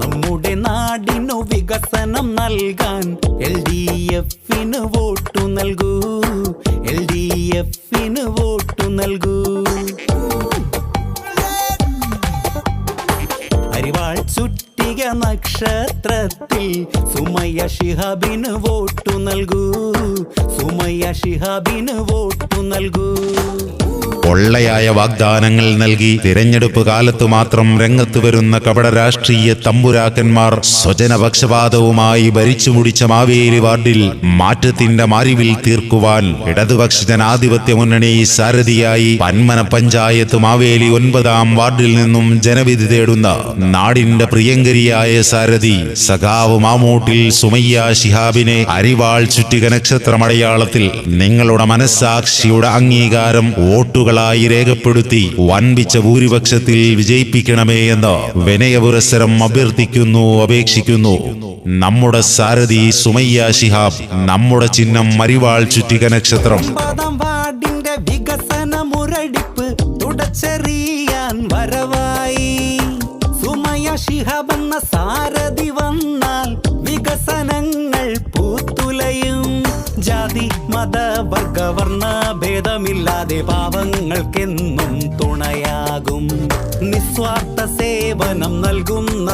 നമ്മുടെ നാടിനു വികസനം നൽകാൻ എൽ ഡി എഫിന് വോട്ടു നൽകൂ. എൽ ഡി എഫിന് വോട്ടു നൽകൂ. അരിവാൾ ചുറ്റിക നക്ഷത്രത്തിൽ സുമയ ഷിഹാബിന് വോട്ടു നൽകൂ. സുമയ ഷിഹാബിന് വോട്ടു നൽകൂ. പൊള്ളയായ വാഗ്ദാനങ്ങൾ നൽകി തിരഞ്ഞെടുപ്പ് കാലത്തു മാത്രം രംഗത്ത് വരുന്ന കപട രാഷ്ട്രീയ തമ്പുരാക്കന്മാർ സ്വജനപക്ഷപാതവുമായി ഭരിച്ചു മുടിച്ച മാവേലി വാർഡിൽ മാറ്റത്തിന്റെ മാരിവിൽ തീർക്കുവാൻ ഇടതുപക്ഷ ജനാധിപത്യ മുന്നണി സാരഥിയായി പന്മന പഞ്ചായത്ത് മാവേലി ഒൻപതാം വാർഡിൽ നിന്നും ജനവിധി തേടുന്ന നാടിന്റെ പ്രിയങ്കരിയായ സാരഥി സഖാവ് മാമൂട്ടിൽ സുമയ്യ ശിഹാബിനെ അരിവാൾ ചുറ്റിക നക്ഷത്രമടയാളത്തിൽ നിങ്ങളുടെ മനസ്സാക്ഷിയുടെ അംഗീകാരം വോട്ടുകളായി രേഖപ്പെടുത്തി വൻപിച്ച ഭൂരിപക്ഷത്തിൽ വിജയിപ്പിക്കണമേ എന്ന് വിനയപുരസരം അഭ്യർത്ഥിക്കുന്നു അപേക്ഷിക്കുന്നു. നമ്മുടെ സാരഥി സുമയ്യ ശിഹാബ് നമ്മുടെ ചിഹ്നം മരിവാൾ ചുറ്റിക നക്ഷത്രം വികസന ജാതി മത. വർഗ വർണ ഭേദമില്ലാതെ പാവങ്ങൾക്കെന്നും തുണയാകും. നിസ്വാർത്ഥ സേവനം നൽകുന്ന